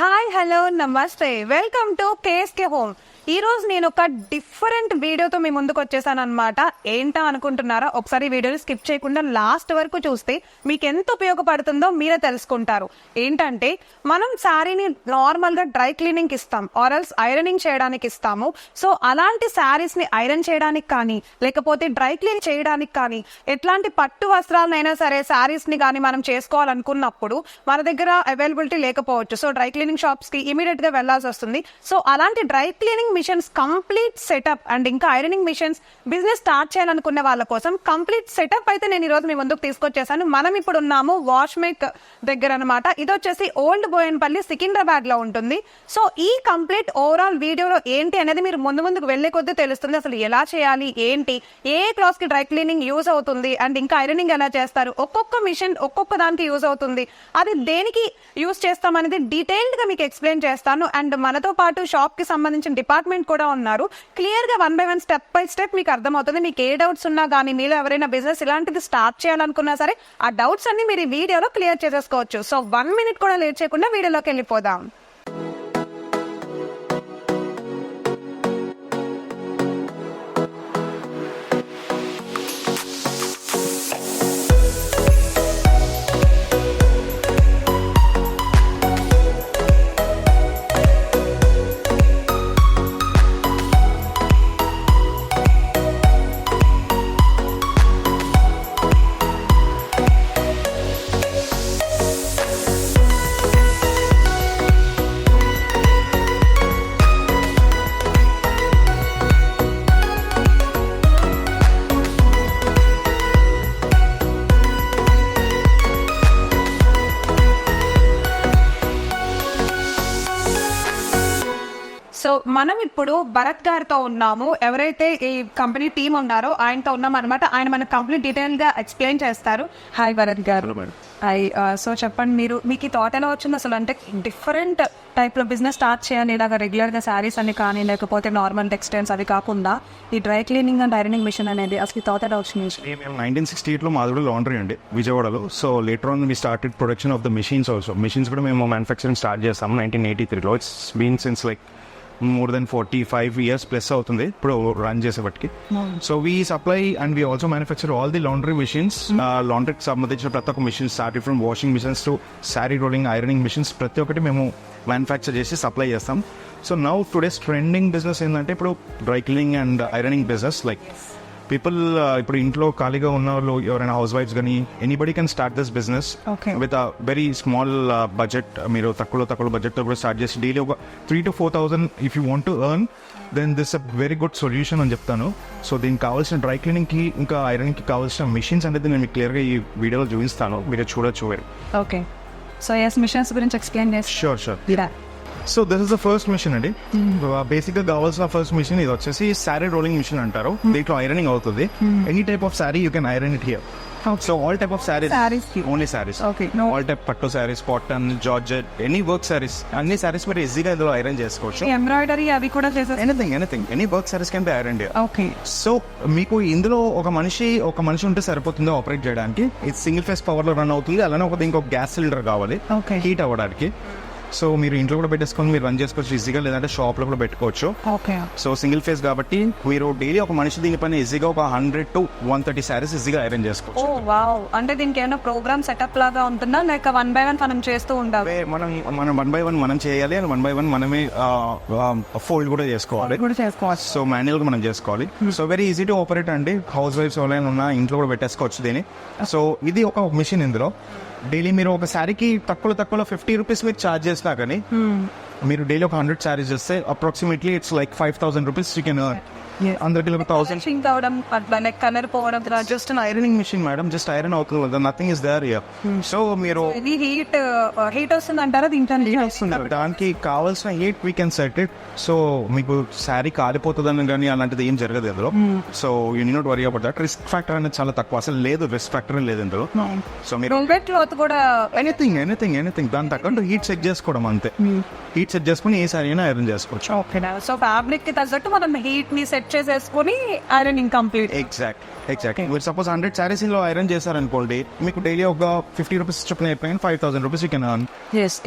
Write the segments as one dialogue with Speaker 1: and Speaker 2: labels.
Speaker 1: Hi hello నమస్తే welcome to KSK home ఈ రోజు నేను ఒక డిఫరెంట్ వీడియోతో మీ ముందుకు వచ్చేసాను అనమాట ఏంటా అనుకుంటున్నారా? ఒకసారి వీడియోని స్కిప్ చేయకుండా లాస్ట్ వరకు చూస్తే మీకు ఎంత ఉపయోగపడుతుందో మీరే తెలుసుకుంటారు. ఏంటంటే మనం శారీని నార్మల్గా డ్రై క్లీనింగ్ ఇస్తాం ఆరల్స్ ఐరనింగ్ చేయడానికి ఇస్తాము. సో అలాంటి శారీస్ని ఐరన్ చేయడానికి కానీ లేకపోతే డ్రై క్లీన్ చేయడానికి కానీ ఎట్లాంటి పట్టు వస్త్రాలనైనా సరే శారీస్ని కానీ మనం చేసుకోవాలనుకున్నప్పుడు మన దగ్గర అవైలబిలిటీ లేకపోవచ్చు. సో డ్రై క్లీనింగ్ షాప్స్కి ఇమీడియట్గా వెళ్ళాల్సి వస్తుంది. సో అలాంటి dry cleaning machines complete setup and ఇంకా ఐరనింగ్ మిషన్స్ బిజినెస్ స్టార్ట్ చేయాలనుకునే వాళ్ళ కోసం కంప్లీట్ సెటప్ అయితే నేను ఈ రోజు మీ ముందుకు తీసుకొచ్చేసాను. మనం ఇప్పుడు ఉన్నాము వాష్ మేక్ దగ్గర అనమాట ఇది వచ్చేసి ఓల్డ్ బోయన్పల్లి సికింద్రాబాద్లో ఉంటుంది. సో ఈ కంప్లీట్ ఓవరాల్ వీడియోలో ఏంటి అనేది మీరు ముందు ముందుకు వెళ్ళే కొద్దీ తెలుస్తుంది. అసలు ఎలా చేయాలి ఏంటి ఏ క్లాస్కి డ్రై క్లీనింగ్ యూజ్ అవుతుంది అండ్ ఇంకా ఐరనింగ్ ఎలా చేస్తారు ఒక్కొక్క మిషన్ ఒక్కొక్క దానికి యూజ్ అవుతుంది. అది దేనికి యూజ్ చేస్తామనేది డీటెయిల్డ్ క్లియర్గా మీకు ఎక్స్ప్లెయిన్ చేస్తాను. అండ్ మనతో పాటు షాప్కి సంబంధించిన డిపార్ట్మెంట్ కూడా ఉన్నారు. క్లియర్గా one by one step by step మీకు అర్థమవుతుంది. మీకు ఏ డౌట్స్ ఉన్నా కానీ మీలో ఎవరైనా బిజినెస్ ఇలాంటిది స్టార్ట్ చేయాలనుకున్నా సరే ఆ డౌట్స్ అన్ని మీరు ఈ వీడియోలో క్లియర్ చేసేసుకోవచ్చు. సో వన్ మినిట్ కూడా లేట్ చేయకుండా వీడియోలోకి వెళ్ళిపోదాం. మనం ఇప్పుడు భరత్ గారితో ఉన్నాము. ఎవరైతే ఈ కంపెనీ టీం ఉన్నారో ఆయనతో ఉన్నాం అనమాట ఆయన మనకు కంప్లీట్ డీటెయిల్గా ఎక్స్ప్లెయిన్ చేస్తారు. Hi Bharat garu. Hi so చెప్పండి మీరు మీకు ఈ థాట్ ఎలా వచ్చింది అసలు? అంటే డిఫరెంట్ టైప్లో బిజినెస్ స్టార్ట్ చేయాలి ఇలాగ రెగ్యులర్గా శారీస్ అని కానీ లేకపోతే నార్మల్ టెక్స్టైల్స్ అవి కాకుండా ఈ dry cleaning and ironing machine అనేది అసలు థాట్ ఎలా వచ్చింది?
Speaker 2: నైన్టీన్ సిక్స్టీ ఎయిట్లో మాది కూడా లాండ్రీ అండి విజయవాడలో. So later on me started production of the machines also machines కూడా మేము మ్యానుఫ్యాక్చరింగ్ స్టార్ట్ చేస్తాము నైన్టీన్ ఎయిటీ త్రీలో it's been since like more than forty five years plus అవుతుంది. ఇప్పుడు run చేసేపటికి so we supply and we also manufacture all the laundry machines లాండ్రీకి సంబంధించిన ప్రతి ఒక్క machine start from washing machines to sari rolling ironing machines ప్రతి ఒక్కటి మేము manufacture చేసి supply చేస్తాం. So now today's trending business ఏంటంటే ఇప్పుడు dry cleaning and ironing business like people ఇప్పుడు ఇంట్లో ఖాళీగా ఉన్న వాళ్ళు ఎవరైనా హౌస్ వైఫ్స్ కానీ anybody can start this business. With very small budget uh, మీరు తక్కువ తక్కువ బడ్జెట్తో కూడా స్టార్ట్ చేసి డైలీ ఒక three to four thousand if you want to earn then this a very good solution అని చెప్తాను. సో దీనికి కావాల్సిన డ్రై క్లీనింగ్కి ఇంకా ఐరన్కి కావాల్సిన మిషన్స్ అనేది నేను మీకు క్లియర్గా ఈ వీడియోలో చూపిస్తాను. మీరు చూడొచ్చు very
Speaker 1: okay so yes machines గురించి ఎక్స్ప్లెయిన్ చేసి
Speaker 2: sure sure so this is the first machine అండి బేసిక్గా కావాల్సిన ఫస్ట్ మిషన్ ఇది వచ్చేసి శారీ రోలింగ్ మిషన్ అంటారు. దీంట్లో ఐరనింగ్ అవుతుంది. Any type of sari you can iron it here so all type of saris. Only saris. All type pattu saris cotton georgette any work saris అన్ని శారీస్ మీరు ఈజీగా ఇందులో ఐరన్ చేసుకోవచ్చు.
Speaker 1: ఎంబ్రాయిడరీ అవి కూడా
Speaker 2: anything anything any work saris can be iron
Speaker 1: okay
Speaker 2: so మీకు ఇందులో ఒక మనిషి ఒక మనిషి ఉంటే సరిపోతుందో ఆపరేట్ చేయడానికి. ఇది సింగిల్ ఫేస్ పవర్లో రన్ అవుతుంది. అలానే ఒక ఇంకొక గ్యాస్ సిలిండర్ కావాలి. హీట్ అవ్వడానికి. సో మీరు ఇంట్లో కూడా పెట్టేసుకొని మీరు రన్ చేసుకోవచ్చు. ఈజీగా లేదంటే షాప్లో కూడా పెట్టుకోవచ్చు.
Speaker 1: ఓకే
Speaker 2: సో సింగిల్ ఫేస్ కాబట్టి మీరు డైలీ ఒక మనిషి దీనిపైన ఈజీగా ఒక hundred to one thirty saris ఈజీగా
Speaker 1: ఓ
Speaker 2: చేసుకోవచ్చు.
Speaker 1: వావ్ అంటే దీనికి ఏమైనా ప్రోగ్రామ్ సెటప్ లాగా ఉంటుందా? లేక వన్ బై వన్ మనం చేస్తూ ఉండాలి?
Speaker 2: మనం మనం వన్ బై వన్ మనం చేయాలి అండ్ వన్ బై వన్ మనమే ఫోల్డ్ కూడా చేసుకోవాలి.
Speaker 1: కూడా చేసుకోవచ్చు.
Speaker 2: సో మాన్యువల్గా మనం చేసుకోవాలి. So very easy to operate అండి. హౌస్ వైఫ్స్ ఎవరైనా ఉన్నా ఇంట్లో కూడా పెట్టేసుకోవచ్చు దీన్ని. సో ఇది ఒక మిషన్ ఇందులో. డైలీ మీరు ఒక శారీకి తక్కువ తక్కువ ఫిఫ్టీ రూపీస్ మీరు ఛార్జ్ చేసినా కానీ మీరు డైలీ ఒక హండ్రెడ్ శారీస్ చేస్తే approximately it's like five thousand rupees you can అందరికి థౌసండ్
Speaker 1: సింక్ అవడం కలర్ పోవడం
Speaker 2: just an ironing machine madam just iron అవుతుంది కదా nothing is there year so మీరు
Speaker 1: ఇది హీట్ హీట్ వస్తుంది అంటారా? దీంట్లో వస్తుంది.
Speaker 2: దానికి కావాల్సిన heat we can set it so మీకు శారీ కాలిపోతుందని కానీ అలాంటిది ఏం జరగదు ఇందులో. So you need not worry about that risk factor అనేది చాలా తక్కువ. అసలు లేదు రిస్క్ ఫ్యాక్టర్ లేదు ఇందులో. సో మీరు
Speaker 1: క్లాత్ కూడా
Speaker 2: ఎనీథింగ్ ఎనీథింగ్ ఎనీథింగ్ దాని తగ్గట్టు హీట్ సెట్ చేసుకోవడం అంతే. హీట్ సెట్ చేసుకుని ఏ సారీ అయినా ఐరన్ చేసుకోవచ్చు.
Speaker 1: ఓకే సో ఫ్యాబ్రిక్కి తగ్గట్టు మనం హీట్ని సెట్ చేసేసుకుని ఐరనింగ్ కంప్లీట్
Speaker 2: ఎగ్జాక్ట్ ఎగ్జాక్ట్ మీరు సపోజ్ హండ్రెడ్ శారీస్ ఇందులో ఐరన్ చేశారనుకోండి మీకు డైలీ ఒక ఫిఫ్టీ రూపీస్ చొప్పున అయిపోయిన five thousand rupees you can earn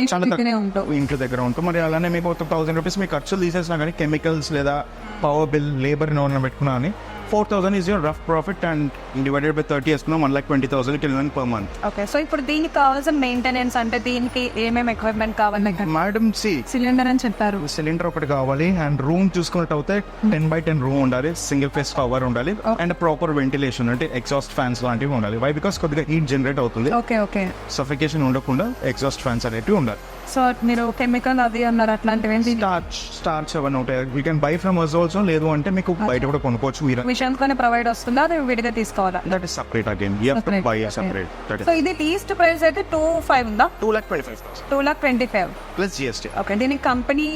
Speaker 2: చాలా
Speaker 1: ఇంటినే
Speaker 2: తక్కువ
Speaker 1: ఉంటావు
Speaker 2: ఇంటి దగ్గర ఉంటాం. మరి అలానే మీకు ఒక థౌసండ్ రూపీస్ మీ ఖర్చులు తీసేసినా కానీ కెమికల్స్ లేదా పవర్ బిల్ లేబర్ ఎవరైనా పెట్టుకున్నా అని four thousand is your rough profit and divided by thirty వేసుకున్నాం one lakh twenty thousand can per month
Speaker 1: okay so ఇప్పుడు దీనికి కావాల్సిన మెయింటెనెన్స్ అంటే దీనికి ఏమేమి ఎక్విప్మెంట్ కావాలి
Speaker 2: మేడం? సి
Speaker 1: సిలిండర్ అని చెప్పారు.
Speaker 2: సిలిండర్ ఒకటి కావాలి అండ్ రూమ్ చూసుకున్నట్టు అయితే టెన్ బై టెన్ రూమ్ ఉండాలి సింగిల్ ఫేస్ కవర్ ఉండాలి అండ్ ప్రాపర్ వెంటిలేషన్ అంటే ఎగ్జాస్ట్ ఫ్యాన్స్ లాంటివి ఉండాలి. వై బికాస్ కొద్దిగా హీట్ జనరేట్ అవుతుంది.
Speaker 1: ఓకే ఓకే
Speaker 2: సఫికేషన్ ఉండకుండా ఎగ్జాస్ట్ ఫ్యాన్స్ అనేటివి ఉండాలి.
Speaker 1: సో మీరు కెమికల్ అది అన్నారు అట్లాంటివి ఏంటి
Speaker 2: స్టార్చ్ స్టార్చ్ అవన్నీ ఉంటాయి? You can buy from us also లేదు అంటే మీకు బయట కూడా కొనుక్కోవచ్చు మీరు
Speaker 1: మిషన్స్ కొని ప్రొవైడ్ వస్తుందా? అది విడిగా తీసుకోవాలా?
Speaker 2: That is separate again you have to buy
Speaker 1: okay.
Speaker 2: Separate
Speaker 1: so ఇది లీస్ట్ ప్రైస్ అయితే టూ ఫైవ్ ఉందా?
Speaker 2: Two lakh twenty five thousand
Speaker 1: two lakh twenty five
Speaker 2: plus GST
Speaker 1: okay దీనికి కంపెనీ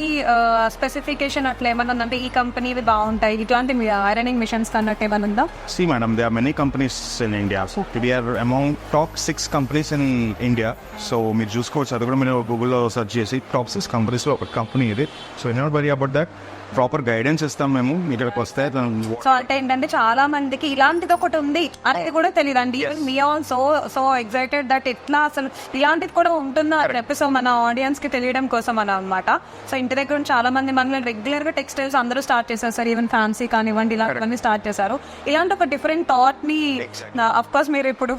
Speaker 1: స్పెసిఫికేషన్ అట్లా ఏమన్నా ఉందంటే ఈ కంపెనీవి బాగుంటాయి. ఇట్లాంటి ఐరనింగ్ మిషన్స్ అన్నట్టు ఏమన్నా ఉందా?
Speaker 2: See, madam, there are many companies in India. So we are among top six companies in India. So మీరు చూసుకోవచ్చు. అది కూడా మీరు గూగుల్లో సెర్చ్ చేసి టాప్ సిక్స్ కంపెనీస్లో ఒక కంపెనీ ఇది so not worry about that proper guidance ఇస్తాం మేము మీ ఇక్కడికి వస్తే
Speaker 1: సో అంటే ఏంటంటే చాలా మందికి ఇలాంటిది ఒకటి ఉంది. అనేది కూడా తెలియదు అండి మీ all so so excited that ఎట్లా అసలు ఇలాంటిది కూడా ఉంటుందా అని చెప్పి సో మన ఆడియన్స్కి తెలియడం కోసం అని అనమాట సో ఇంటి దగ్గర చాలా మంది మనల్ని రెగ్యులర్గా టెక్స్టైల్స్ అందరూ స్టార్ట్ చేశారు సార్. ఈవెన్ ఫ్యాన్సీ కానివ్వండి ఇలాంటివన్నీ స్టార్ట్ చేశారు. ఇలాంటి ఒక డిఫరెంట్ థాట్ని అఫ్ కోర్స్ మీరు ఇప్పుడు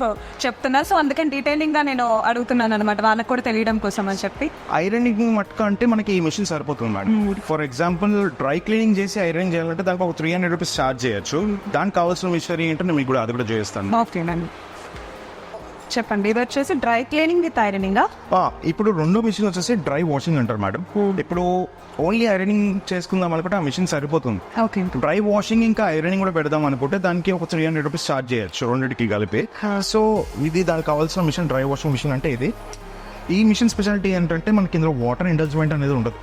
Speaker 1: చెప్తున్నారు. సో అందుకని డీటెయిలింగ్గా నేను అడుగుతున్నాను అనమాట వాళ్ళకి కూడా తెలియడం కోసం అని చెప్పి.
Speaker 2: ఐరనింగ్ మట్టుకు అంటే మనకి ఈ మిషన్ సరిపోతుంది madam for example dry cleaning చేసి ఐరన్ చేయాలంటే దానికి ఒక త్రీ హండ్రెడ్ రూపీస్ ఛార్జ్ చేయొచ్చు. దానికి కావాల్సిన మిషనరీ ఏంటో నేను మీకు కూడా అది కూడా చేస్తాను.
Speaker 1: ఓకే అండి చెప్పండి ఇది వచ్చేసి డ్రై క్లీనింగ్ విత్ ఐరనింగ్?
Speaker 2: ఇప్పుడు రెండో మిషన్ వచ్చేసి డ్రై వాషింగ్ అంటారు మేడం. ఇప్పుడు ఓన్లీ ఐరనింగ్ చేసుకుందాం అనుకుంటే ఆ మిషన్ సరిపోతుంది.
Speaker 1: ఓకే
Speaker 2: డ్రై వాషింగ్ ఇంకా ఐరనింగ్ కూడా పెడదాం అనుకుంటే దానికి ఒక త్రీ హండ్రెడ్ రూపీస్ ఛార్జ్ చేయొచ్చు రెండింటికి కలిపి. సో ఇది దానికి కావాల్సిన మిషన్ డ్రై వాషింగ్ మిషన్ అంటే ఇది. ఈ మిషన్ స్పెషాలిటీ ఏంటంటే మనకి ఇందులో వాటర్ ఇండల్జ్మెంట్ అనేది ఉండదు.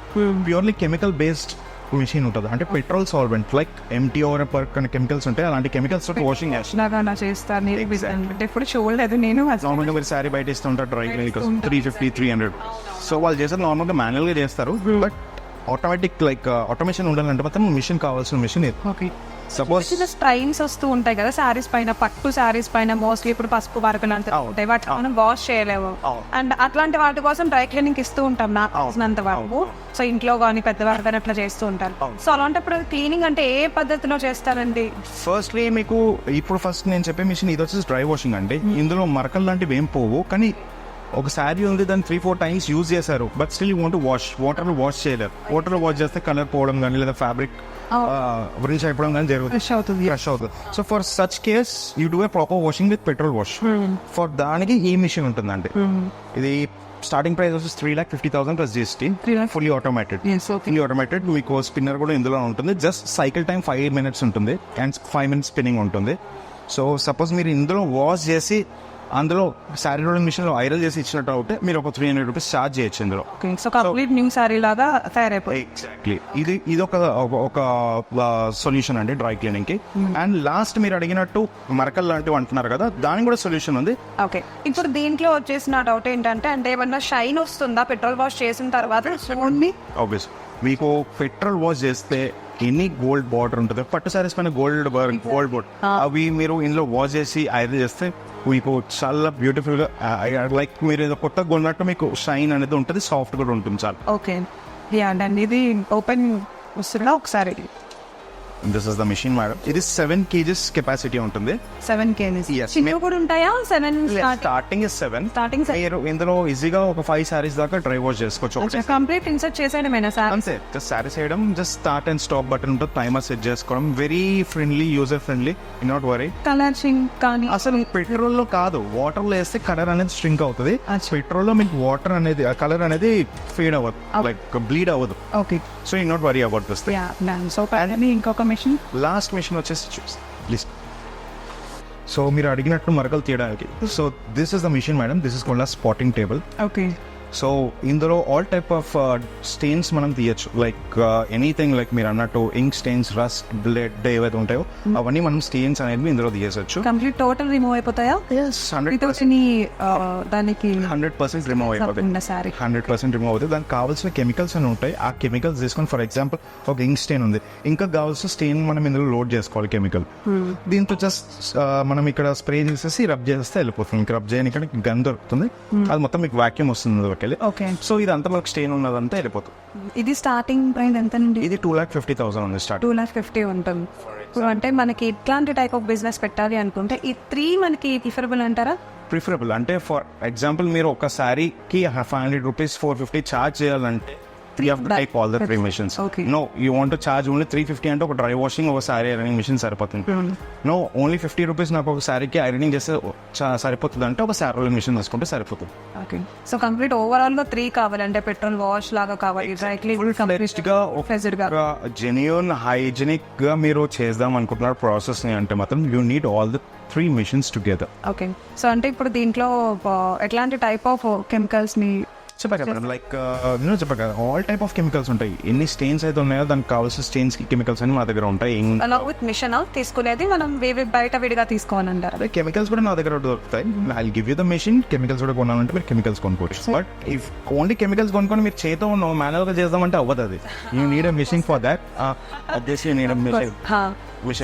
Speaker 2: ప్యూర్లీ కెమికల్ బేస్డ్ మిషన్ ఉంటుంది. అంటే పెట్రోల్ సాల్వెంట్ లైక్ ఎంటీ ఓవర్ కొన్ని కెమికల్స్ ఉంటాయి. అలాంటి కెమికల్స్ తోటి వాషింగ్ చేస్తాం
Speaker 1: లాగా నా చేస్తారు. నేను అంటే ఎప్పుడు చూడలేదు నేను.
Speaker 2: నార్మల్గా మీరు శారీ బయట ఇస్తుంటారు dry cleaning three fifty three hundred so వాళ్ళు చేసేది నార్మల్గా మాన్యువల్గా చేస్తారు. బట్ ఆటోమేటిక్ లైక్ ఆటోమేషన్ ఉండాలంటే మాత్రం మిషన్ కావాల్సిన మిషన్
Speaker 1: ఓకే
Speaker 2: సపోజ్
Speaker 1: చిన్న స్ట్రైన్స్ వస్తూ ఉంటాయి కదా శారీస్ పైన పట్టు శారీస్ పైన మోస్ట్లీ ఇప్పుడు పసుపు వరకు. ఉంటాయి వాటి మనం వాష్ చేయలేము. అండ్ అట్లాంటి వాటి కోసం డ్రై క్లీనింగ్ ఇస్తూ ఉంటాం నాకు తెలిసినంత వరకు. సో ఇంట్లో కానీ పెద్దవారు కానీ అట్లా చేస్తూ ఉంటారు. సో అలాంటప్పుడు క్లీనింగ్ అంటే ఏ పద్ధతిలో చేస్తారండి?
Speaker 2: ఫస్ట్లీ మీకు ఇప్పుడు ఫస్ట్ నేను చెప్పే మిషన్ ఇది వచ్చేసి డ్రై వాషింగ్ అండి. ఇందులో మరకలు లాంటివి ఏం పోవు. కానీ ఒక శారీ ఉంది దాన్ని త్రీ ఫోర్ టైమ్స్ యూజ్ చేశారు. But still you want wash water wash చేయలేరు. వాటర్ వాష్ చేస్తే కలర్ పోవడం కానీ లేదా ఫ్యాబ్రిక్ బ్రిచ్ అయిపోవడం కానీ జరుగుతుంది.
Speaker 1: ఫ్రెష్ అవుతుంది.
Speaker 2: ఫ్రెష్ అవుతుంది. So for such case you do a proper washing with petrol wash for దానికి ఈ మిషన్ ఉంటుందండి. ఇది స్టార్టింగ్ ప్రైస్ వచ్చేసి three lakh fifty thousand plus GST fully automated. Fully automated మీకు స్పిన్నర్ కూడా ఇందులో ఉంటుంది. Just cycle time five minutes ఉంటుంది. అండ్ ఫైవ్ మినిట్స్ స్పిన్నింగ్ ఉంటుంది. సో సపోజ్ మీరు ఇందులో వాష్ చేసి అందులో శారీ రోలింగ్ మిషన్లో ఐరల్ చేసి ఇచ్చినట్టు అవుతే మీరు ఒక త్రీ హండ్రెడ్ రూపీస్ ఛార్జ్ చేయొచ్చు ఇందులో.
Speaker 1: సో కంప్లీట్ న్యూ శారీ లాగా తయారైపోయింది
Speaker 2: ఎగ్జాక్ట్లీ ఇది ఇది ఒక ఒక సొల్యూషన్ అండి డ్రై క్లీనింగ్కి. అండ్ లాస్ట్ మీరు అడిగినట్టు మరకల్ లాంటివి అంటున్నారు కదా దానికి కూడా సొల్యూషన్ ఉంది.
Speaker 1: ఓకే ఇప్పుడు దీంట్లో వచ్చేసి నా డౌట్ ఏంటంటే అంటే ఏమన్నా షైన్ వస్తుందా? పెట్రోల్ వాష్ చేసిన తర్వాత
Speaker 2: ఆబ్వియస్ మీకు పెట్రోల్ వాష్ చేస్తే ఎన్ని గోల్డ్ బార్డర్ ఉంటుంది పట్టు సారీస్ పైన గోల్డ్ గోల్డ్ బోర్డ్ అవి మీరు ఇందులో వాష్ చేసి ఐరన్ చేస్తే మీకు చాలా బ్యూటిఫుల్గా లైక్ మీరు ఏదో కొత్త కొన్నట్టు మీకు షైన్ అనేది ఉంటుంది సాఫ్ట్ కూడా ఉంటుంది చాలా.
Speaker 1: ఓకే యా అండి ఇది ఓపెన్ వస్తుందా ఒకసారి
Speaker 2: this is the machine madam ఇది సెవెన్ కేజెస్ కెపాసిటీ ఉంటుంది.
Speaker 1: సెవెన్ కేజీస్
Speaker 2: Yes,
Speaker 1: చిన్నవి కూడా ఉంటాయా seven
Speaker 2: starting is seven
Speaker 1: starting
Speaker 2: మీరు ఇందులో ఈజీగా ఒక ఫైవ్ సారీస్ దాకా డ్రై వాష్ చేసుకోవచ్చు.
Speaker 1: కంప్లీట్ ఇన్సర్ట్ చేసేయడమేనా సార్
Speaker 2: అంతే. జస్ట్ సారీస్ వేయడం just start and stop button ఉంటుంది టైమర్ సెట్ చేసుకోవడం. Very friendly user friendly not worry
Speaker 1: colour Singh కానీ
Speaker 2: అసలు పెట్రోల్లో కాదు. వాటర్లో వేస్తే కలర్ అనేది స్ట్రింక్ అవుతుంది. పెట్రోల్లో మీకు వాటర్ అనేది కలర్ అనేది ఫేడ్ అవ్వదు. లైక్ బ్లీడ్ అవ్వదు.
Speaker 1: ఓకే
Speaker 2: సో ఈ not worry about this
Speaker 1: yeah so ఇంకొక మిషన్
Speaker 2: లాస్ట్ మిషన్ వచ్చేసి చూసి ప్లీజ్ సో మీరు అడిగినట్టు మరకలు తీయడానికి. So this is the machine madam this is called spotting table
Speaker 1: okay
Speaker 2: so ఇందులో ఆల్ టైప్ ఆఫ్ స్టెయిన్స్ మనం తీయచ్చు. లైక్ ఎనీథింగ్ లైక్ మీరు అన్నట్టు ఇంక్ స్టెయిన్స్ రస్ట్ బ్లడ్ ఏవైతే ఉంటాయో అవన్నీ మనం స్టెయిన్స్ అనేది ఇందులో తీయచ్చు
Speaker 1: కంప్లీట్ టోటల్ రిమూవ్ అయిపోతాయా?
Speaker 2: హండ్రెడ్
Speaker 1: వితౌట్ దానికి
Speaker 2: హండ్రెడ్ పర్సెంట్ రిమూవ్ అయిపోతాయి. హండ్రెడ్ పర్సెంట్ రిమూవ్ అవుతుంది దానికి కావాల్సిన కెమికల్స్ అని ఉంటాయి. ఆ కెమికల్స్ తీసుకొని ఫర్ ఎగ్జాంపుల్ ఒక ఇంక్ స్టెయిన్ ఉంది. ఇంకా కావాల్సిన స్టెయిన్ మనం ఇందులో లోడ్ చేసుకోవాలి కెమికల్ దీంతో జస్ట్ మనం ఇక్కడ స్ప్రే చేసేసి రబ్ చేస్తే వెళ్ళిపోతుంది. రబ్ చేయడానికి గన్ దొరుకుతుంది. అది మొత్తం మీకు వాక్యూమ్ వస్తుంది. వెళ్ళి
Speaker 1: ఓకే.
Speaker 2: సో ఇదంతా మనకు స్టెయిన్ ఉన్నదంతా వెళ్ళిపోతుంది
Speaker 1: ఇది స్టార్టింగ్ ప్రైస్ ఎంత నుండి
Speaker 2: ఇది టూ ల్యాక్ ఫిఫ్టీ థౌసండ్ ఉంది స్టార్ట్
Speaker 1: టూ ల్యాక్ ఫిఫ్టీ ఉంటుంది. ఇప్పుడు అంటే మనకి ఇట్లాంటి టైప్ ఆఫ్ బిజినెస్ పెట్టాలి అనుకుంటే ఈ త్రీ మనకి ప్రిఫరబుల్ అంటారా?
Speaker 2: ప్రిఫరబుల్ అంటే ఫర్ ఎగ్జాంపుల్ మీరు ఒక శారీకి five hundred rupees four fifty charge చేయాలంటే three of take all the three machines. No you want charge only three fifty అంటే ఒక డ్రై వాషింగ్ ఒక శారీ ఐరనింగ్ మిషన్ సరిపోతుంది. నో ఓన్లీ ఫిఫ్టీ రూపీస్ నాకు ఒక శారీకి ఐరనింగ్ చేస్తే సరిపోతుంది అంటే ఒక శారీ మిషన్ తీసుకుంటే సరిపోతుంది.
Speaker 1: ఓకే సో కంప్లీట్ ఓవరాల్గా త్రీ కావాలంటే పెట్రోల్ వాష్ లాగా కావాలి. డ్రై
Speaker 2: క్లీన్గా జెన్యున్ హైజెనిక్గా. మీరు చేద్దాం అనుకుంటున్నారు ప్రాసెస్ని అంటే మాత్రం you need all the three machines together
Speaker 1: okay so అంటే ఇప్పుడు దీంట్లో ఎట్లాంటి టైప్ ఆఫ్ కెమికల్స్ని
Speaker 2: చెప్పాక మేడం లైక్ నేను చెప్పాక ఆల్ టైప్ ఆఫ్ కెమికల్స్ ఉంటాయి. ఎన్ని స్టెయిన్స్ అయితే ఉన్నాయో దానికి కావాల్సిన స్టెయిన్స్కి కెమికల్స్ అని మా దగ్గర ఉంటాయి. ఇం-
Speaker 1: అలా విత్ మిషన్ తీసుకునేది మనం వేవి బయట విడిగా తీసుకోవాలంటారు.
Speaker 2: అదే కెమికల్స్ కూడా నా దగ్గర దొరుకుతాయి. I give you the machine chemicals కూడా కొనాలంటే మీరు కెమికల్స్ కొనుక్కోవచ్చు. బట్ ఇఫ్ ఓన్లీ కెమికల్స్ కొనుక్కొని మీరు చేతో మాన్యువల్గా చేద్దామంటే అవ్వదు అది. You need a machine for that అదేసి you need a machine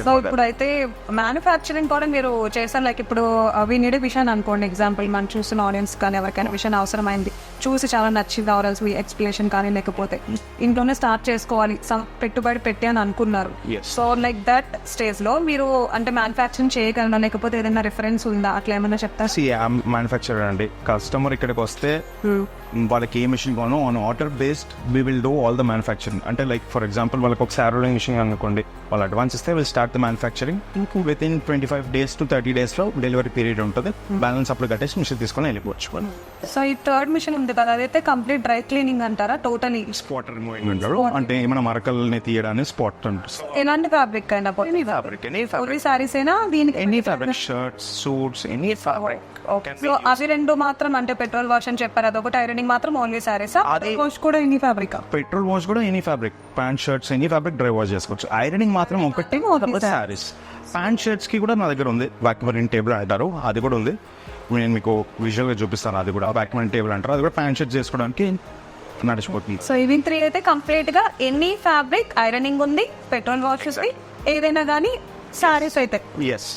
Speaker 1: so ఇప్పుడు అయితే మ్యానుఫ్యాక్చరింగ్ కూడా మీరు చేస్తారు. లైక్ ఇప్పుడు అవి నీడే విషయం అనుకోండి. ఎగ్జాంపుల్ మనం చూస్తున్న ఆడియన్స్ కానీ ఎవరికైనా విషయం అవసరమైంది. చూసి చాలా నచ్చింది ఆరల్స్ ఎక్స్ప్లెనేషన్ కానీ లేకపోతే. ఇంట్లోనే స్టార్ట్ చేసుకోవాలి. పెట్టుబడి పెట్టి అని అనుకున్నారు. సో లైక్ దట్ స్టేజ్లో మీరు అంటే మ్యానుఫ్యాక్చరింగ్ చేయగలరా? లేకపోతే ఏదైనా రిఫరెన్స్ ఉందా? అట్లా ఏమైనా చెప్తారా?
Speaker 2: సి మ్యానుఫ్యాక్చరర్ అండి. కస్టమర్ ఇక్కడికి వస్తే వాళ్ళకి ఏ machine కొనో on order based we will do all the manufacturing అంటే లైక్ ఫర్ ఎగ్జాంపుల్ వాళ్ళకి ఒక సారోలింగ్ మిషన్ అనుకోండి. వాళ్ళు అడ్వాన్స్ ఇస్తే will start the manufacturing within twenty five days to thirty డేస్లో డెలివరీ పీరియడ్ ఉంటుంది. బ్యాలెన్స్ అప్పుడు కట్టేసి మిషన్ తీసుకొని వెళ్ళిపోవచ్చు.
Speaker 1: సో ఈ థర్డ్ మిషన్ ఉంది కదా అదైతే కంప్లీట్ డ్రై క్లీనింగ్ అంటారా? టోటలీ
Speaker 2: స్పాట్ రిమూవింగ్ అంటారు అంటే ఏమైనా మరకల్ని తీయడానికి స్పాట్ ఉంటుంది.
Speaker 1: ఎలాంటి ఫ్యాబ్రిక్ అయినా
Speaker 2: ఫ్యాబ్రిక్ ఎనీ
Speaker 1: ఓన్లీ సారీస్ అయినా దీనికి
Speaker 2: any fabric shirts suits any fabric
Speaker 1: so అవి రెండు మాత్రం అంటే పెట్రోల్ వాష్ అని చెప్పారు. అదొకటి ఐరనింగ్ మాత్రం ఓన్లీ సారీస్
Speaker 2: అది-
Speaker 1: వాష్ కూడా ఇన్ని ఫ్యాబ్రిక్
Speaker 2: పెట్రోల్ వాష్ కూడా any fabric pant shirts any fabric dry wash చేసుకోవచ్చు. ఐరనింగ్ మాత్రం ఒకటి. సారీస్ ప్యాంట్ షర్ట్స్కి కూడా నా దగ్గర ఉంది. వాక్మరిన్ టేబుల్ అంటారు. అది కూడా ఉంది. నేను మీకు విజువల్గా చూపిస్తాను. అది కూడా వాక్మరిన్ టేబుల్ అంటారు. అది కూడా ప్యాంట్ షర్ట్ చేసుకోవడానికి నడిచిపోతుంది.
Speaker 1: సో ఇవి త్రీ అయితే కంప్లీట్గా ఎన్ని ఫ్యాబ్రిక్ ఐరనింగ్ ఉంది పెట్రోల్ వాష్ ఏదైనా కానీ సారీస్ అయితే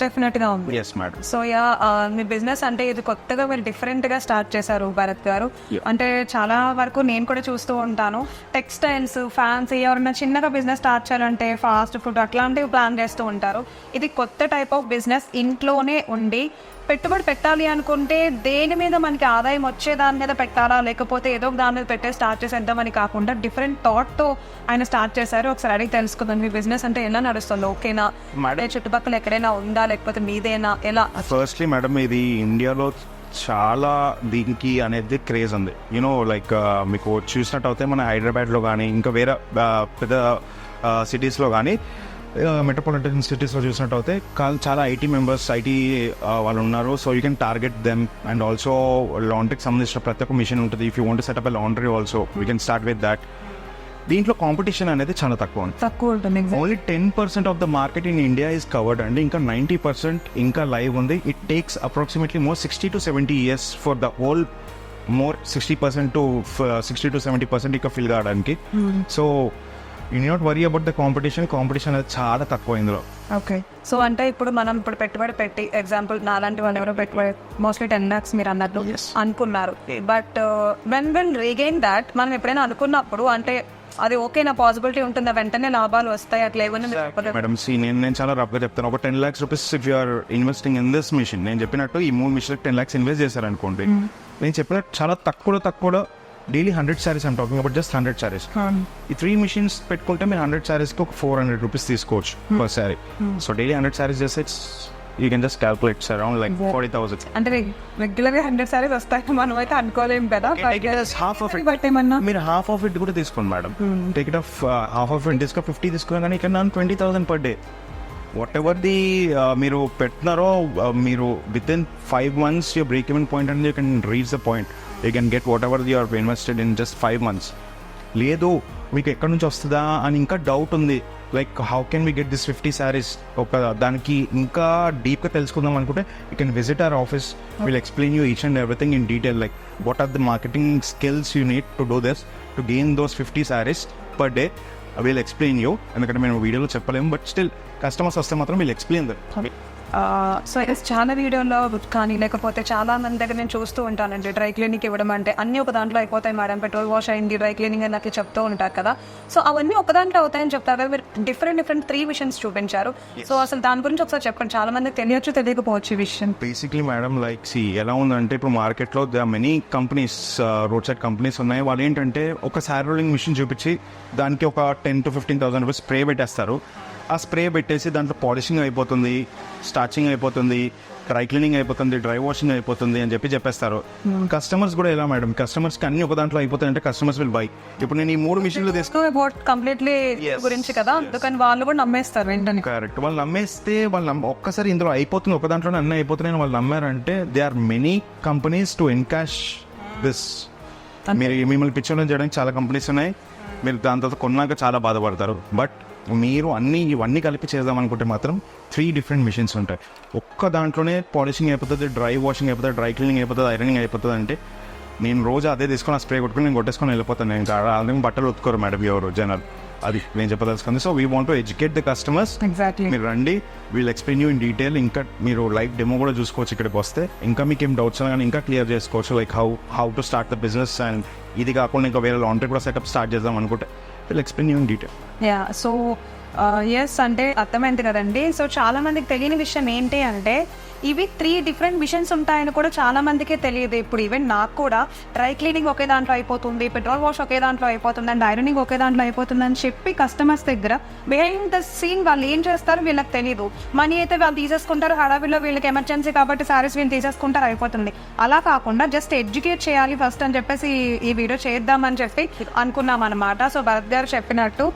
Speaker 1: డెఫినెట్గా ఉంది. సో యా ఆ, మీ బిజినెస్ అంటే ఇది కొత్తగా మీరు డిఫరెంట్గా స్టార్ట్ చేశారు భరత్ గారు. అంటే చాలా వరకు నేను కూడా చూస్తూ ఉంటాను. టెక్స్టైల్స్ ఫ్యాన్సీ ఎవరైనా చిన్నగా బిజినెస్ స్టార్ట్ చేయాలంటే ఫాస్ట్ ఫుడ్ అట్లాంటివి ప్లాన్ చేస్తూ ఉంటారు. ఇది కొత్త టైప్ ఆఫ్ బిజినెస్ ఇంట్లోనే ఉండి పెట్టుబడి పెట్టాలి అనుకుంటే దేని మీద మనకి ఆదాయం వచ్చే దాని మీద పెట్టాలా? లేకపోతే ఏదో ఒక దాని మీద పెట్టే స్టార్ట్ చేసేద్దామని కాకుండా డిఫరెంట్ థాట్తో ఆయన స్టార్ట్ చేశారు. ఒకసారి అడిగి తెలుసుకుందాం. మీ బిజినెస్ అంటే ఎలా నడుస్తుంది? ఓకేనా? చుట్టుపక్కల ఎక్కడైనా ఉందా? లేకపోతే మీదేనా? ఎలా?
Speaker 2: ఫస్ట్లీ మేడం ఇది ఇండియాలో చాలా దీనికి అనేది క్రేజ్ ఉంది. యూనో లైక్ మీకు చూసినట్టు అయితే మన హైదరాబాద్లో కానీ ఇంకా వేరే uh, పెద్ద సిటీస్లో కానీ మెట్రోపాలిటన్ సిటీస్లో చూసినట్టు అయితే కా- చాలా ఐటీ మెంబర్స్ ఐటీ వాళ్ళు ఉన్నారు. So you can target them and also లాండ్రీకి సంబంధించిన ప్రతి ఒక్క మిషన్ ఉంటుంది. If you want setup a laundry also we can start with that దీంట్లో కాంపిటీషన్ అనేది చాలా తక్కువ ఉంది.
Speaker 1: తక్కువ ఉంటుంది
Speaker 2: only ten percent of the market in India is covered అండి. ఇంకా నైంటీ పర్సెంట్ ఇంకా లైవ్ ఉంది. It takes approximately more sixty to seventy years for the whole more sixty percent to sixty to seventy percent ఇంకా fill కావడానికి. So you not worry about the competition competition అనేది చాలా తక్కువ ఇందులో.
Speaker 1: Okay so అంటే ఇప్పుడు మనం ఇప్పుడు పెట్టుబడి పెట్టి ఎగ్జాంపుల్ నాలాంటి వాళ్ళు ఎవరో పెట్టుబడి మోస్ట్లీ టెన్ లాక్స్ మీరు అన్నట్లు అనుకున్నారు. But when when regain that మనం ఎప్పుడైనా అనుకున్నప్పుడు అంటే అది ఓకేనా పాసిబిలిటీ ఉంటుందా వెంటనే లాభాలు వస్తాయి అట్లా ఏమన్నా
Speaker 2: మేడం సి నేను నేను చాలా రఫ్గా చెప్తాను ఒక ten lakhs rupees if you're investing in this machine నేను చెప్పినట్టు ఈ మూడు మిషన్ టెన్ ల్యాక్స్ ఇన్వెస్ట్ చేశారనుకోండి. నేను చెప్పినట్టు చాలా తక్కువ తక్కువ daily hundred saris I'm talking about just hundred saris. ఈ త్రీ మిషన్స్ పెట్టుకుంటే మీరు హండ్రెడ్ శారీస్కి ఒక ఫోర్ హండ్రెడ్ రూపీస్ తీసుకోవచ్చు per sari so daily hundred saris చేస్తే you can just calculates around like forty thousand
Speaker 1: అంటే రెగ్యులర్గా హండ్రెడ్ సారీస్ వస్తాయి మనం అయితే అనుకోలేం కదా
Speaker 2: హాఫ్ ఆఫ్ ఇట్
Speaker 1: బట్ ఏమన్నా
Speaker 2: మీరు హాఫ్ ఆఫ్ ఇట్ కూడా తీసుకోండి madam. Take it off half of it తీసుకో ఫిఫ్టీ తీసుకున్నా కానీ ఇక్కడ twenty thousand per day whatever the మీరు పెట్టినారో uh, మీరు within five months you break even point అనేది you can reach the point you can get whatever you're invested in just five months లేదు మీకు ఎక్కడి నుంచి వస్తుందా అని ఇంకా డౌట్ ఉంది. Like how can we get this fifty saris ఒక దానికి ఇంకా డీప్గా తెలుసుకుందాం అనుకుంటే you can visit our office will explain you each and everything in detail like what are the marketing skills you need to do this to gain those fifty saris per day will explain you ఎందుకంటే మేము వీడియోలో చెప్పలేము but still customers వస్తే మాత్రం వీళ్ళు explain that
Speaker 1: so yes చాలా వీడియోలో కానీ లేకపోతే చాలా మంది దగ్గర నేను చూస్తూ ఉంటానండి. డ్రై క్లీనింగ్ ఇవ్వడం అంటే అన్ని ఒక దాంట్లో అయిపోతాయి మేడం. పెట్రోల్ వాష్ అయింది డ్రై క్లీనింగ్ అని నాకు చెప్తూ ఉంటారు కదా. సో అవన్నీ ఒక దాంట్లో అవుతాయని చెప్తారు. కదా మీరు డిఫరెంట్ డిఫరెంట్ త్రీ విషన్స్ చూపించారు సో అసలు దాని గురించి ఒకసారి చెప్పండి. చాలా మందికి తెలియచ్చు తెలియకపోవచ్చు ఈ విషయం.
Speaker 2: బేసిక్లీ మేడం లైక్ సి ఎలా ఉందంటే ఇప్పుడు మార్కెట్లో the many companies road side companies ఉన్నాయి. వాళ్ళు ఏంటంటే ఒక శారీ రోలింగ్ మిషన్ చూపించి దానికి ఒక ten to fifteen thousand rupees spray పెట్టేస్తారు. ఆ స్ప్రే పెట్టేసి దాంట్లో పాలిషింగ్ అయిపోతుంది స్టార్చింగ్ అయిపోతుంది డ్రై క్లీనింగ్ అయిపోతుంది డ్రై వాషింగ్ అయిపోతుంది అని చెప్పి చెప్పేస్తారు. కస్టమర్స్ కూడా ఎలా మేడం? కస్టమర్స్కి అన్ని ఒక దాంట్లో అయిపోతాయంటే కస్టమర్స్ విల్ బై. ఇప్పుడు నేను ఈ మూడు మిషన్లు
Speaker 1: కంప్లీట్లీ. గురించి కదా? అందుకని వాళ్ళు కూడా నమ్మేస్తారు వెంటనే.
Speaker 2: కరెక్ట్ వాళ్ళు నమ్మేస్తే వాళ్ళు ఒక్కసారి ఇందులో అయిపోతుంది ఒక దాంట్లోనే అన్నీ అయిపోతున్నాయని వాళ్ళు నమ్మారంటే they are many companies to encash this మీరు మిమ్మల్ని పిచ్చోళ్ళని చేయడానికి చాలా కంపెనీస్ ఉన్నాయి. మీరు దాని తర్వాత కొన్నాక చాలా బాధపడతారు. బట్ మీరు అన్ని ఇవన్నీ కలిపి చేద్దాం అనుకుంటే మాత్రం త్రీ డిఫరెంట్ మిషన్స్ ఉంటాయి. ఒక్క దాంట్లోనే పాలిషింగ్ అయిపోతుంది డ్రై వాషింగ్ అయిపోతుంది డ్రై క్లీనింగ్ అయిపోతుంది ఐరనింగ్ అయిపోతుంది అంటే నేను రోజు అదే తీసుకొని ఆ స్ప్రే కొట్టుకుని నేను కొట్టేసుకొని వెళ్ళిపోతాను. నేను అలాగే బట్టలు ఉతుకోరు మేడం ఎవరు జనాలు. అది నేను చెప్పదలుచుకుంది. So we want to educate the customers
Speaker 1: exactly
Speaker 2: మీరు రండి వీళ్ళు ఎక్స్ప్లెయిన్ యూ ఇన్ డీటెయిల్ ఇంకా మీరు లైవ్ డెమో కూడా చూసుకోవచ్చు ఇక్కడికి వస్తే. ఇంకా మీకు ఏం డౌట్స్ కానీ ఇంకా క్లియర్ చేసుకోవచ్చు like how how to start the business and ఇది కాకుండా ఇంకా వేరే లాండ్రీ కూడా సెటప్ స్టార్ట్ చేద్దాం అనుకుంటే. Will explain you in detail.
Speaker 1: Yeah so yes అంటే అర్థమైంది కదండి. సో చాలా మందికి తెలియని విషయం ఏంటి అంటే ఇవి త్రీ డిఫరెంట్ మిషన్స్ ఉంటాయని కూడా చాలా మందికే తెలియదు. ఇప్పుడు ఈవెన్ నాకు కూడా డ్రై క్లీనింగ్ ఒకే దాంట్లో అయిపోతుంది పెట్రోల్ వాష్ ఒకే దాంట్లో అయిపోతుంది అండ్ ఐరనింగ్ ఒకే దాంట్లో అయిపోతుంది అని చెప్పి కస్టమర్స్ దగ్గర బిహైండ్ ద సీన్ వాళ్ళు ఏం చేస్తారు వీళ్ళకి తెలియదు మనీ అయితే వాళ్ళు తీసేసుకుంటారు హడావిలో వీళ్ళకి ఎమర్జెన్సీ కాబట్టి సారీస్ వీళ్ళు తీసేసుకుంటారు అయిపోతుంది. అలా కాకుండా జస్ట్ ఎడ్యుకేట్ చేయాలి ఫస్ట్ అని చెప్పేసి ఈ- వీడియో చేద్దామని చెప్పి అనుకున్నాం అనమాట సో భరత్ గారు చెప్పినట్టు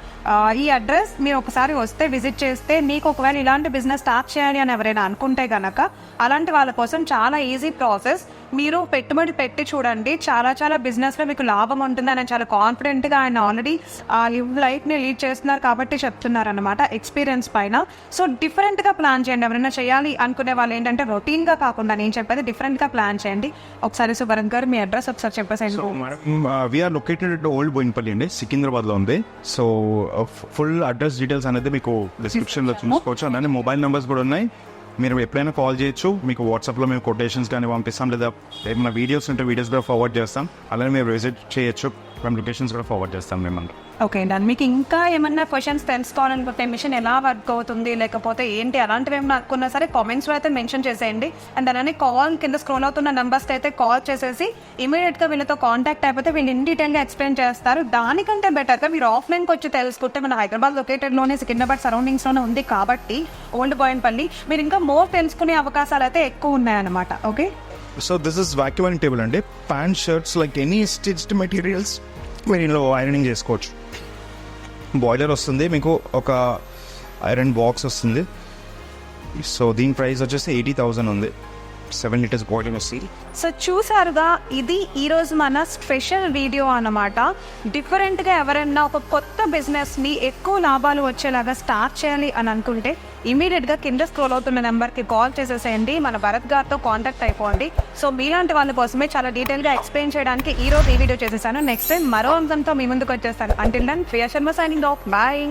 Speaker 1: ఈ అడ్రస్ మీరు ఒకసారి వస్తే విజిట్ చేస్తే మీకు ఒకవేళ ఇలాంటి బిజినెస్ స్టార్ట్ చేయాలి అని ఎవరైనా అనుకుంటే కనుక అలాంటి వాళ్ళ కోసం చాలా ఈజీ ప్రాసెస్ మీరు పెట్టుబడి పెట్టి చూడండి చాలా చాలా బిజినెస్లో మీకు లాభం ఉంటుంది అని చాలా కాన్ఫిడెంట్గా ఆయన ఆల్రెడీ లైఫ్ని లీడ్ చేస్తున్నారు కాబట్టి చెప్తున్నారు అనమాట ఎక్స్పీరియన్స్ పైన సో డిఫరెంట్గా ప్లాన్ చేయండి. ఎవరైనా చేయాలి అనుకునే వాళ్ళు ఏంటంటే రొటీన్గా కాకుండా నేను చెప్పేది డిఫరెంట్గా ప్లాన్ చేయండి. ఒకసారి సుభరత్ గారు మీ అడ్రస్ ఒకసారి చెప్పేసేయండి
Speaker 2: we're located at old Bowenpally అండి సికింద్రాబాద్లో ఉంది. సో ఫుల్ అడ్రస్ డీటెయిల్స్ అనేది మీకు డిస్క్రిప్షన్లో చూసుకోవచ్చు. అలానే మొబైల్ నెంబర్స్ కూడా ఉన్నాయి. మీరు ఎప్పుడైనా కాల్ చేయొచ్చు. మీకు వాట్సాప్లో మేము కొటేషన్స్ కానీ పంపిస్తాం లేదా ఏమైనా వీడియోస్ ఉంటే వీడియోస్ కూడా ఫార్వర్డ్ చేస్తాం. అలానే మీరు విజిట్ చేయొచ్చు. మేము లొకేషన్స్ కూడా ఫార్వర్డ్ చేస్తాం మేము
Speaker 1: ఓకే అండి మీకు ఇంకా ఏమన్నా క్వశ్చన్స్ తెలుసుకోవాలనుకుంటే మిషన్ ఎలా వర్క్ అవుతుంది లేకపోతే ఏంటి అలాంటివి ఏమైనా అనుకున్నా సరే కామెంట్స్లో అయితే మెన్షన్ చేసేయండి. అండ్ అలానే కాల్ కింద స్క్రోల్ అవుతున్న నెంబర్స్కి అయితే కాల్ చేసేసి ఇమీడియట్గా వీళ్ళతో కాంటాక్ట్ అయిపోతే వీళ్ళు ఇన్ డీటెయిల్గా ఎక్స్ప్లెయిన్ చేస్తారు. దానికంటే బెటర్గా మీరు ఆఫ్లైన్కి వచ్చి తెలుసుకుంటే మన హైదరాబాద్ లొకేటెడ్లోనే సికింద్రాబాద్ సరౌండింగ్స్లోనే ఉంది కాబట్టి ఓల్డ్ బాయిన్పల్లి మీరు ఇంకా మోర్ తెలుసుకునే అవకాశాలు అయితే ఎక్కువ ఉన్నాయన్నమాట. Okay
Speaker 2: so this is vacuum table అండి. Pant shirts like any stitched materials మీరు ఇందులో ఐరనింగ్ చేసుకోవచ్చు. బాయిలర్ వస్తుంది మీకు ఒక ఐరన్ బాక్స్ వస్తుంది. సో దీని ప్రైస్ వచ్చేసి ఎయిటీ థౌజండ్ ఉంది. సెవెన్ లీటర్స్ బాయిలింగ్ వస్తుంది
Speaker 1: సో చూసారుగా ఇది ఈరోజు మన స్పెషల్ వీడియో అన్నమాట. డిఫరెంట్గా ఎవరైనా ఒక కొత్త బిజినెస్ని ఎక్కువ లాభాలు వచ్చేలాగా స్టార్ట్ చేయాలి అని అనుకుంటే ఇమీడియట్గా కింద స్క్రోల్ అవుతున్న నెంబర్కి కాల్ చేసేసేయండి. మన భరత్ గారితో కాంటాక్ట్ అయిపోండి. సో మీలాంటి వాళ్ళ కోసమే చాలా డీటెయిల్గా ఎక్స్ప్లెయిన్ చేయడానికి ఈ రోజు ఈ వీడియో చేసేసాను. నెక్స్ట్ టైం మరో అంశంతో మీ ముందుకు వచ్చేస్తాను. Until then Priya Sharma signing off bye